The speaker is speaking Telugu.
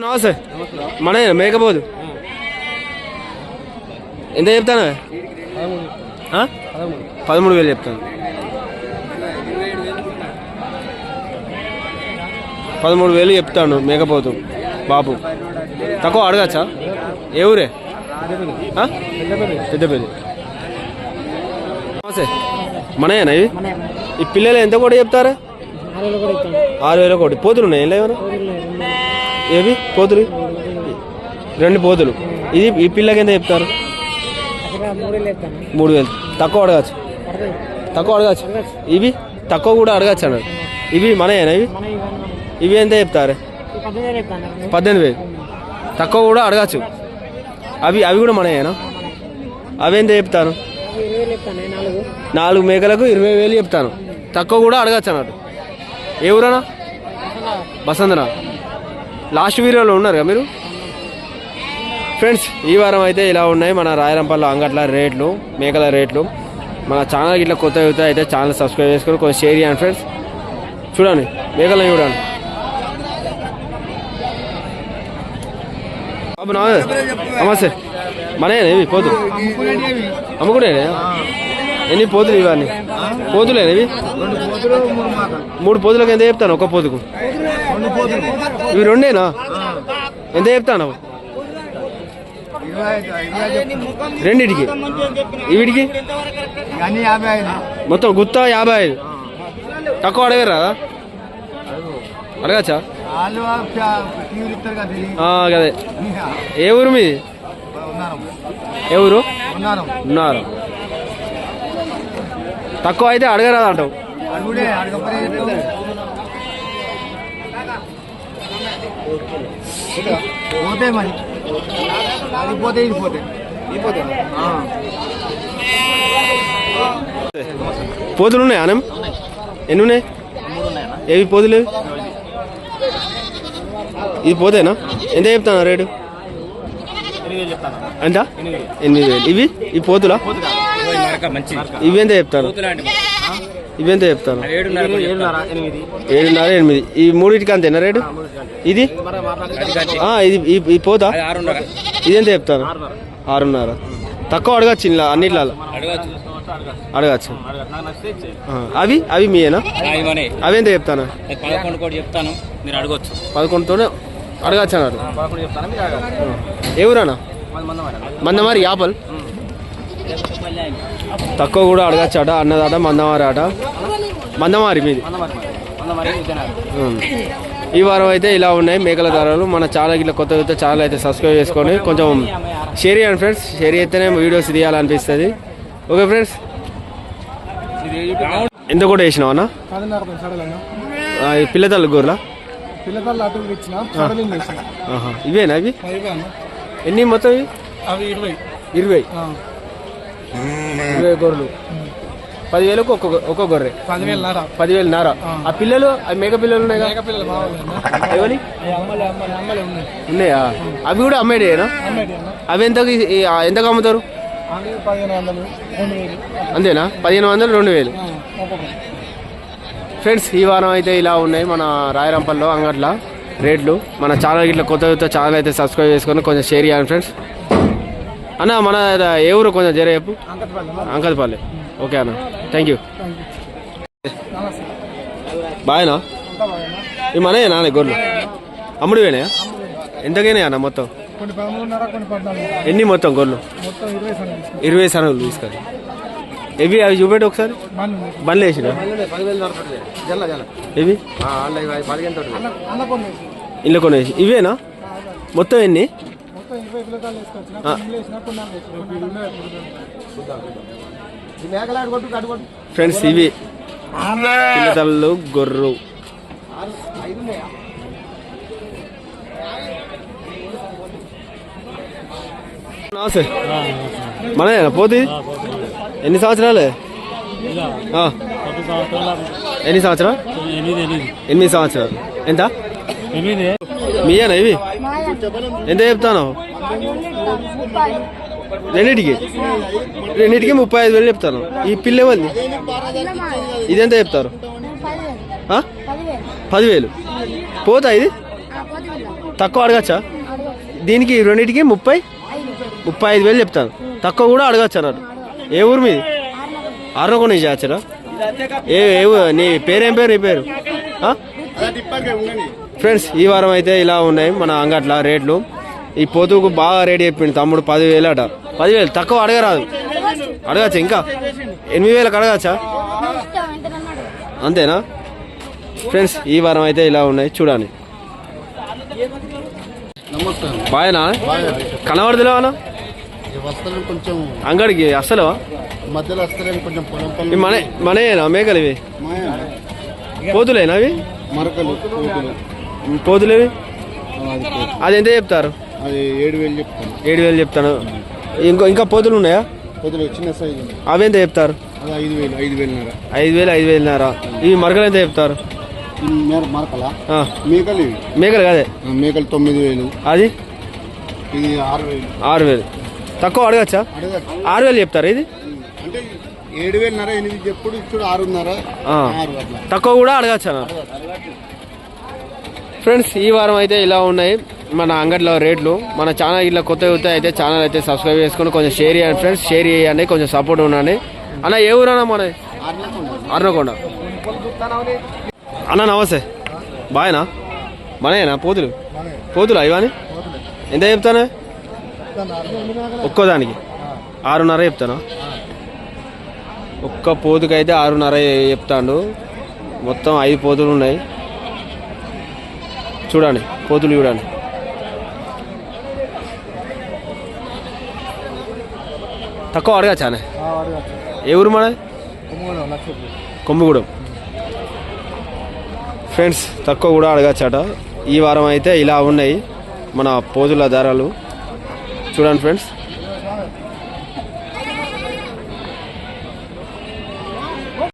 నమస్తే. మన మేకపోదు. ఎంత చెప్తాను ఆ? పదమూడు వేలు చెప్తాను. పదమూడు వేలు చెప్తాను మేకపోతు బాబు. తక్కువ అడగచ్చా? ఏ ఊరే? పెద్దపల్లి. నమస్తే. మనయేనా ఇవి ఈ పిల్లలు ఎంత కూడా చెప్తారా? ఆరు వేల కోటి. పోతులు ఉన్నాయి? ఏం లేవనా ఏవి? పోతులు? రెండు పోతులు. ఇది ఈ పిల్లకి ఎంత చెప్తారు? మూడు వేలు తక్కువ అడగచ్చు. తక్కువ అడగచ్చు. ఇవి తక్కువ కూడా అడగచ్చు అన్నాడు. ఇవి మనయేనా ఇవి? ఇవి ఎంత చెప్తారు? పద్దెనిమిది వేలు తక్కువ కూడా అడగచ్చు. అవి అవి కూడా మనయేనా? అవి ఎంత చెప్తాను నాలుగు. మేకలకు ఇరవై వేలు చెప్తాను. తక్కువ కూడా అడగచ్చు అన్నట్టు ఏ ఊరనా బసంతనా లాస్ట్ వీడియోలో ఉన్నారు కదా మీరు? ఫ్రెండ్స్ ఈ వారం అయితే ఇలా ఉన్నాయి. మన రాయరంపల్లి అంగట్ల రేట్లు మేకల రేట్లు. మన ఛానల్ ఇట్లా కొత్త అవుతా అయితే ఛానల్ సబ్స్క్రైబ్ చేసుకొని కొంచెం షేర్ చేయండి ఫ్రెండ్స్. చూడండి మేకలను చూడండి. నమస్తే. మనయేనా ఇవి పోతులు. అమ్ముకునేనా? ఎన్ని పోతులు ఇవన్నీ? పోతులేనా ఇవి? మూడు పోతులకు ఎంత చెప్తాను ఒక పోతుకు? ఇవి రెండేనా? ఎంత చెప్తాను రెండిటికి. వీటికి మొత్తం గుత్త యాభై ఐదు. తక్కువ అడగారు? రాదా అడగచ్చా అదే ఏ ఊరు మీది? ఏ ఊరు? ఉన్నారు. తక్కువ అయితే అడగరాదు అంటావు పోతే? మరి. అది పోతే ఇది పోతే. ఇది పోతే. పోతులు ఉన్నాయి ఆనం ఎన్ని ఉన్నాయి ఏవి పోతులు ఇవి? ఇది పోతేనా? ఎంత చెప్తాను రేటు? ఎంత? ఎనిమిది వేలు. ఇవి? ఈ పోతులా ఇవి ఎంత చెప్తాను ఇవి ఎంత చెప్తాను ఏడున్నర ఎనిమిది. ఈ మూడింటికి అంతేనా రేటు ఇది? ఆ, ఇది ఈ- పోతా? ఇది ఎంత చెప్తాను ఆరున్నర. తక్కువ అడగచ్చు ఇలా అన్నిట్లలో. అడగచ్చు. అవి అవి మీయేనా? అవి ఎంత చెప్తాను? చెప్తాను. మీరు అడగొచ్చు. పదకొండుతోనే అడగచ్చు. అన్నారు ఎవరన్నా? మందమారి. యాపల్? తక్కువ కూడా అడగచ్చు అట అన్నదాట మందమారి ఆట మందమారి మీది. ఈ వారం అయితే ఇలా ఉన్నాయి మేకల ధరలు మన ఛానల్ ఇట్లా కొత్త కొత్త ఛానల్ అయితే సబ్స్క్రైబ్ చేసుకొని కొంచెం షేర్ చేయండి ఫ్రెండ్స్. షేర్ చేస్తేనే వీడియోస్ తీయాలనిపిస్తుంది. Okay friends? ఎంత కూడా వేసినావు అన్న? పిల్లతల్లి గోర్లా? ఇవేనా ఇవి? ఎన్ని మొత్తం ఇవి? అవి ఇరవై. ఇరవై గొర్రెలు. పదివేలకు ఒక్క ఒక్క గొర్రె. పదివేలు నారా? పదివేలు నారా? ఆ. పిల్లలు అవి మేక పిల్లలు ఉన్నాయి కదా ఉన్నాయి. అవి కూడా అమ్మేడేనా అవి ఆ, ఎంతకు అమ్ముతారు? అంతేనా? పదిహేను వందలు రెండు వేలు. ఫ్రెండ్స్ ఈ వారం అయితే ఇలా ఉన్నాయి మన రాయరంపల్లో అంగట్ల రేట్లు. మన ఛానల్ ఇట్లా కొత్త కొత్త ఛానల్ అయితే సబ్స్క్రైబ్ చేసుకొని కొంచెం షేర్ చేయండి ఫ్రెండ్స్. అన్న మన ఏ ఊరు కొంచెం జర చెప్పు. అంకల్పల్లి ఓకే అన్న. థ్యాంక్ యూ బాగానా ఈ మనయే నాన్న గొర్రెలు. అమ్ముడు వేనాయా ఎంతకైనా అన్న మొత్తం? ఎన్ని మొత్తం గొర్రెలు? ఇరవై సనులు తీసుకొని. ఇవి అవి చూపెట్టి ఒకసారి. బండి బండ్లు జల్ల ఇవి ఇంట్లో కొన్ని వేసి ఇవేనా? మొత్తం ఎన్ని? ఫ్రెండ్స్ ఇవి పిల్లతల్లు గొర్రు. నమస్తే. మనయేనా పోతే? ఎన్ని సంవత్సరాలే? ఆ. ఎన్ని సంవత్సరాలు? ఎనిమిది సంవత్సరాలు. ఎంత? మీయేనా ఇవి? ఎంత చెప్తాను రెండింటికి? రెండింటికి ముప్పై ఐదు వేలు చెప్తాను. ఈ పిల్ల ఏమంది ఇదెంత చెప్తారు? పదివేలు. పోతా ఇది? తక్కువ అడగచ్చా? దీనికి రెండింటికి ముప్పై? ముప్పై ఐదు వేలు చెప్తాను. తక్కువ కూడా అడగచ్చు అన్నారు ఏ ఊరు మీది? ఆరునకొండ నుంచి వచ్చారా? ఏ ఏ నీ పేరేం పేరు నీ పేరు? ఫ్రెండ్స్ ఈ వారం అయితే ఇలా ఉన్నాయి మన అంగట్ల రేట్లు. ఈ పోతుకు బాగా రేట్ చెప్పిండు తమ్ముడు పదివేలు అట. పదివేలు? తక్కువ అడగరాదు. అడగచ్చా ఇంకా? ఎనిమిది వేలకు అడగచ్చా? అంతేనా? ఫ్రెండ్స్ ఈ వారం అయితే ఇలా ఉన్నాయి. చూడండి. బాయనా? వస్త్రం కొంచెం అంగడికి అసలు మధ్యలో కొంచెం మనే మనేనా మేకలు ఇవి? పోతులేనా అవి? మరకలు పోతులేవి. అది ఎంత చెప్తారు? అది ఏడు వేలు చెప్తాను. ఏడు వేలు చెప్తాను. ఇంకో ఇంకా పోతులు ఉన్నాయా? చిన్న సైజు ఉంది. అవి ఎంత చెప్తారు? అది ఐదు వేలు ఐదు వేలున్నర ఐదు వేలు ఐదు వేలున్నారా ఇవి మరకలు ఎంత చెప్తారు? ఈ మేర మరకలా? ఆ, మేకలు ఇవి? మేకలు కాదే? ఆ, మేకలు తొమ్మిది వేలు. అది? ఇది ఆరు వేలు. ఆరు వేలు. తక్కువ అడగచ్చా? అడగచ్చు. ఆరు వేలు చెప్తారు ఇది? అంటే ఏడు వేలున్నర ఎనిమిది చెప్పుడు ఇప్పుడు ఆరున్నర ఆ. ఆరు అట్లా. తక్కువ కూడా అడగచ్చు? అన్న ఫ్రెండ్స్ ఈ వారం అయితే ఇలా ఉన్నాయి. మన అంగట్లో రేట్లు మన ఛానల్ ఇట్లా కొత్త కొత్త అయితే ఛానల్ అయితే సబ్స్క్రైబ్ చేసుకొని కొంచెం షేర్ చేయండి ఫ్రెండ్స్ షేర్ చేయండి కొంచెం సపోర్ట్ ఉండండి. అన్న ఏ ఊరన్నా మన? అర్నకొండ. అన్న నమస్తే. బాయనా? మనయేనా? పోతులు? పోతులు ఇవని? ఎంత చెప్తానే? ఒక్కోదానికి. ఆరున్నర చెప్తాను? ఒక్క పోతుకైతే ఆరున్నర చెప్తాడు. మొత్తం ఐదు పోతులు ఉన్నాయి. చూడండి పోతులు చూడండి. తక్కువ అడగచ్చానే ఏ ఊరు మన కొమ్మిగూడెం ఫ్రెండ్స్ తక్కువ కూడా అడగచ్చట ఈ వారం అయితే ఇలా ఉన్నాయి మన పోతుల ధరలు చూడండి ఫ్రెండ్స్.